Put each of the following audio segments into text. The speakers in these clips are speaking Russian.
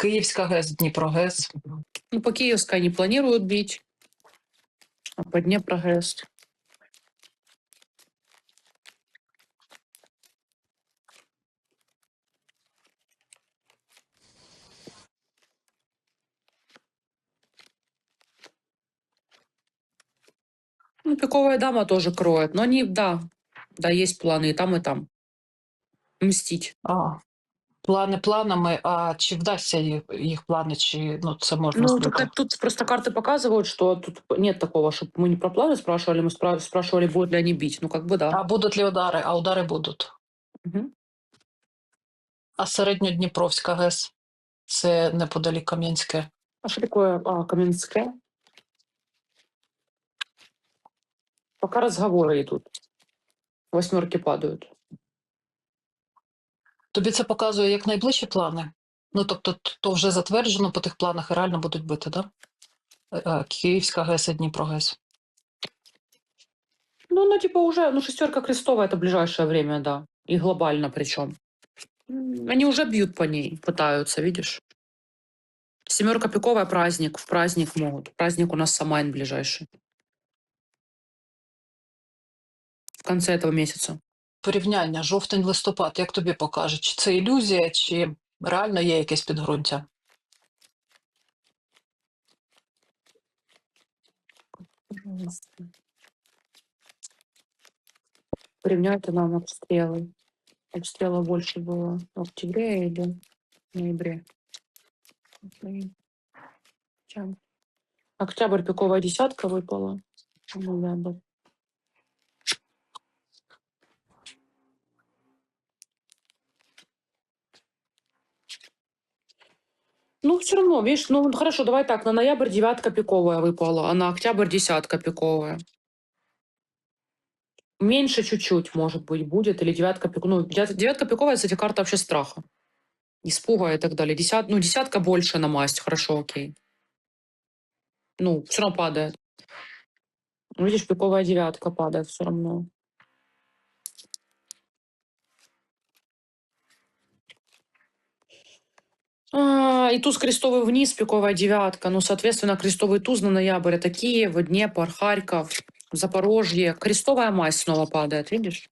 Київська ГЕС, Дніпрогес. Ну, по Киевской не планируют бить, а по Днепрогэс. Ну, пиковая дама тоже кроет. Но они, да, да, есть планы и там, и там. Мстить. А, плани планами, а чи вдасться їх, їх плани, чи ну, це можна Ну, збити? так тут просто карты показывают, что тут нет такого, чтобы мы не про планы спрашивали, мы спра- спрашивали, будут ли они бить. Ну, как бы да. А будуть ли удари? А удари будуть. Мгм. А середньодніпровська ГЕС це неподалік Кам'янське. А что такое а, Каменская? Пока разговоры идут. Восьмерки падают. Тобі це показує як найближчі плани? Ну тобто, т- то вже затверджено по тих планах і реально будуть бити, так? Да? Е, Київська ГЕС і Дніпрогес. Ну, ну, типа уже, ну, шестерка крестовая это ближайшее время, да. И глобально причем. М, Они уже бьют по ней, пытаются, видишь? Семерка пиковая праздник, в праздник могут. Праздник у нас Самайн ближайший. В конце этого месяца. Порівняння жовтень-листопад, як тобі покаже, чи це ілюзія, чи реально є якесь підґрунтя? Пожалуйста. Порівняйте нам обстрелы. Обстрелов больше было в октябре или ноябре. Блин. Чем? Октябрь пиковая десятка выпала. а Ноябрь. Ну, все равно, видишь, ну хорошо, давай так, на ноябрь девятка пиковая выпала, а на октябрь десятка пиковая. Меньше чуть-чуть, может быть, будет, или девятка пиковая. Ну, девят- девятка пиковая, кстати, карта вообще страха. Испуга и так далее. Десят, ну, десятка больше на масть, хорошо, окей. Ну, все равно падает. Ну, Видишь, пиковая девятка падает все равно. А, и туз крестовый вниз, пиковая девятка. Ну, соответственно, крестовый туз на ноябрь. Это Киев, Днепр, Харьков, Запорожье. Крестовая масть снова падает, видишь?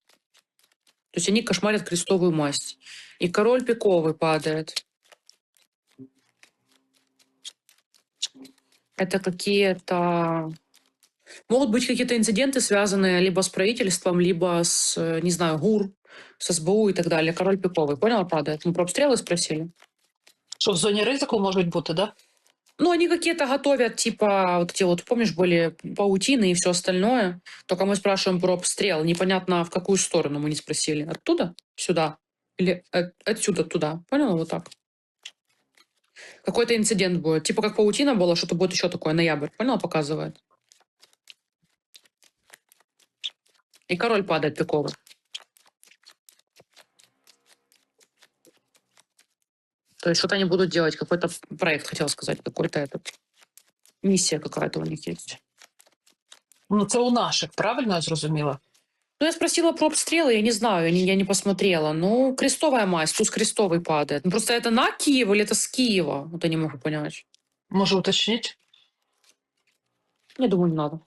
То есть они кошмарят крестовую масть. И король пиковый падает. Это какие-то... Могут быть какие-то инциденты, связанные либо с правительством, либо с, не знаю, ГУР, с СБУ и так далее. Король пиковый, понял, падает? Мы про обстрелы спросили. Що в зоні ризику можуть бути, да? Ну, они какие-то готовят, типа, вот эти вот, помнишь, были паутины и все остальное. Только мы спрашиваем про обстрел. Непонятно, в какую сторону мы не спросили. Оттуда? Сюда? Или от- отсюда туда? Понял? Вот так. Какой-то инцидент будет. Типа, как паутина была, что-то будет еще такое. Ноябрь. Понял? Показывает. И король падает пиковый. То есть что-то они будут делать. Какой-то проект, хотел сказать. Какой-то этот... Миссия какая-то у них есть. Ну це у наших, правильно я зрозуміла? Ну, я спросила про обстрелы, я не знаю, я не, я не посмотрела. Ну, крестовая масть, туз крестовый падает. Ну, просто это на Киев или это с Киева? Вот я не могу понять. Може уточніть? Я думаю, не надо.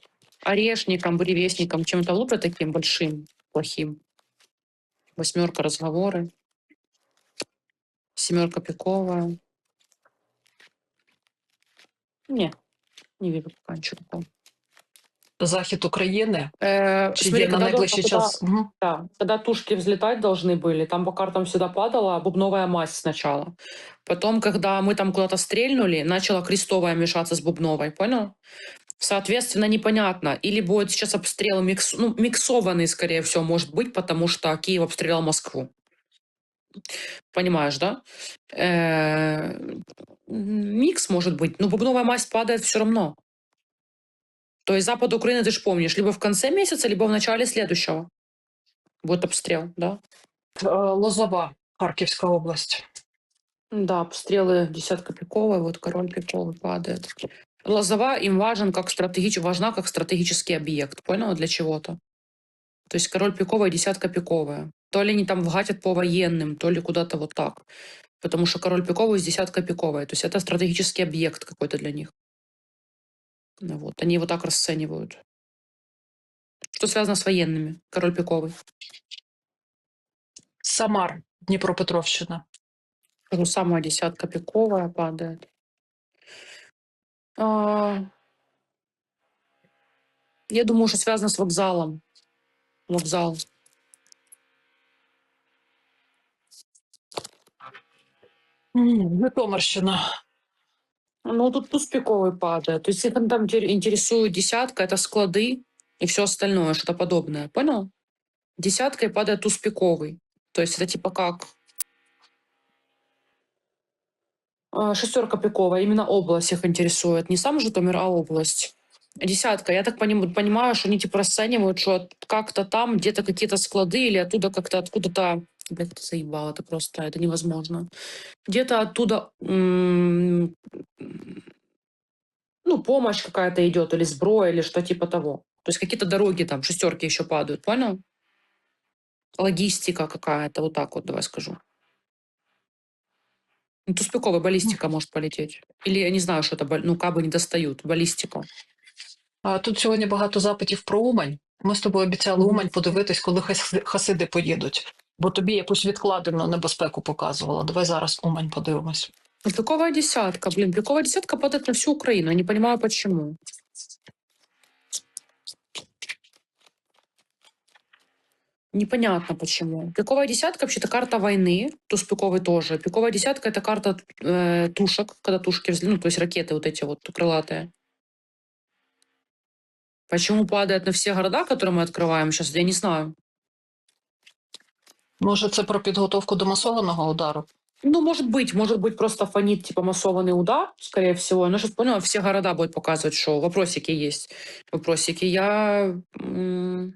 Орешником, буревестником, чем-то лупят таким большим, плохим. Восьмерка разговоры. Семерка пиковая. Не, не вижу пока ничего такого. Захід України, Э, чи смотри, є на когда найближчий дома туда- час? Мгм. Да, когда тушки взлетать должны были, там по картам всегда падала бубновая масть сначала. Потом, когда мы там куда-то стрельнули, начала крестовая мешаться с бубновой, понял? Соответственно, непонятно. Или будет сейчас обстрел микс, ну, миксованный, скорее всего, может быть, потому что Киев обстрелял Москву. Понимаешь, да? Э, Микс может быть, но бубновая масть падает все равно. То есть запад Украины, ты же помнишь, либо в конце месяца, либо в начале следующего будет обстрел, да? Е, Лозова, Харківська область. Да, обстрелы десятка пиковая, вот король пиковый падает. Лозова им важен как стратегич... важна как стратегический объект, понял, для чего-то. То есть король пиковая, десятка пиковая. То ли они там вгатят по военным, то ли куда-то вот так. Потому что король пиковый с десятка пиковая. То есть это стратегический объект какой-то для них. Ну Вот. Они его так расценивают. Что связано с военными? Король пиковый. Самар, Дніпропетровщина. Скажу, самая десятка пиковая падает. А, Я думаю, что связано с вокзалом. Вокзал. Житомирщина. Ну, тут туз пиковый падает. То есть, если там интер- интересует десятка, это склады и все остальное, что-то подобное. Понял? Десяткой падает туз пиковый. То есть, это типа как А, шестерка пиковая, именно область их интересует. Не сам Житомир, а область. Десятка. Я так поним- понимаю, что они типа расценивают, что как-то там где-то какие-то склады или оттуда как-то откуда-то Блядь, ты заебал, это просто, это невозможно. Где-то оттуда м, ну, помощь какая-то идет, или сброя, или что типа того. То есть какие-то дороги там, шестерки еще падают, понял? Логистика какая-то, вот так вот, давай скажу. Ну, туспиковая баллистика может полететь. Или я не знаю, что это, бал- ну, кабы не достают, баллистика. А тут сьогодні багато запитів про Умань. Ми з тобою обіцяли Мгм. Умань подивитись, коли хас- хасиди поїдуть. Бо тобі якусь відкладену небезпеку показувала. Давай зараз Умань подивимось. Ну, пиковая десятка, блин, пиковая десятка падает на всю Украину, я не понимаю, почему. Непонятно почему. Пиковая десятка вообще-то карта войны, туз пиковый тоже. Пиковая десятка это карта э, тушек, когда тушки, взле- ну то есть ракеты вот эти вот крылатые. Почему падает на все города, которые мы открываем сейчас, я не знаю. Може, це про підготовку до масованого удару? Ну, может быть, может быть, просто фонит типа массованный удар, скорее всего. Но сейчас поняла, все города будут показывать, что вопросики есть. Вопросики. Я... м,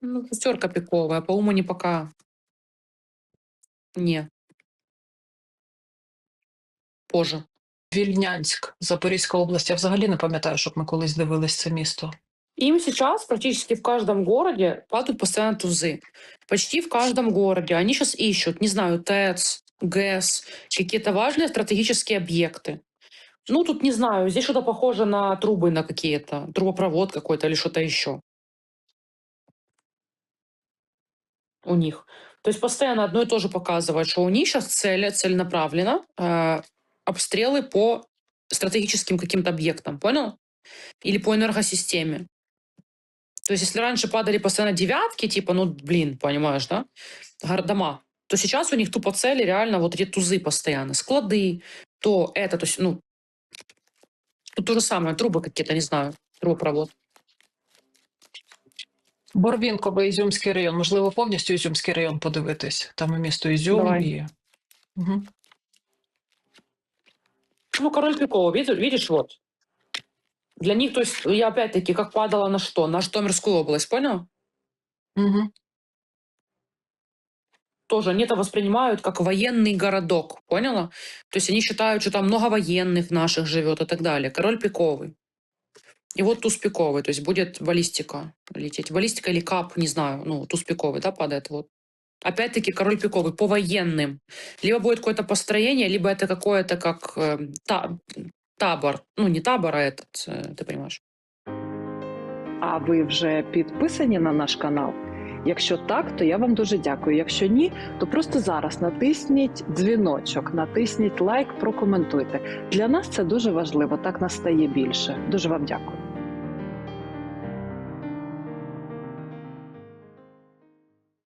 Ну, шестерка пиковая, по уму не пока. Не. Позже. Вільнянськ, Запорізька область. Я взагалі не пам'ятаю, щоб ми колись дивились це місто. Им сейчас практически в каждом городе падают постоянно тузы. Почти в каждом городе. Они сейчас ищут, не знаю, ТЭЦ, ГЭС, какие-то важные стратегические объекты. Ну, тут не знаю, здесь что-то похоже на трубы на какие-то, трубопровод какой-то или что-то еще. У них. То есть постоянно одно и то же показывает, что у них сейчас цели, целенаправленно э, обстрелы по стратегическим каким-то объектам, понял? Или по энергосистеме. То есть если раньше падали постоянно девятки, типа, ну, блин, понимаешь, да, гор- дома, то сейчас у них тупо цели реально вот эти тузы постоянно, склады, то это, то есть, ну, тут то же самое, трубы какие-то, не знаю, трубопровод. Борвінковий Ізюмський район. Можливо, повністю Ізюмський район подивитись. Там і місто Ізюм Давай. і. Угу. Ну, король Пикова, видишь, видишь, вот. Для них, то есть, я опять-таки, как падала на что? На Житомирскую область, понял? Угу. Тоже они это воспринимают как военный городок, поняла? То есть они считают, что там много военных наших живет и так далее. Король пиковый. И вот туз пиковый, то есть будет баллистика лететь. Баллистика или кап, не знаю, ну, туз пиковый, да, падает вот. Опять-таки король пиковый по военным. Либо будет какое-то построение, либо это какое-то как э, та- табор. Ну, не табор, а этот, э, ты понимаешь. А ви вже підписані на наш канал? Якщо так, то я вам дуже дякую. Якщо ні, то просто зараз натисніть дзвіночок, натисніть лайк, прокоментуйте. Для нас це дуже важливо. Так нас стає більше. Дуже вам дякую.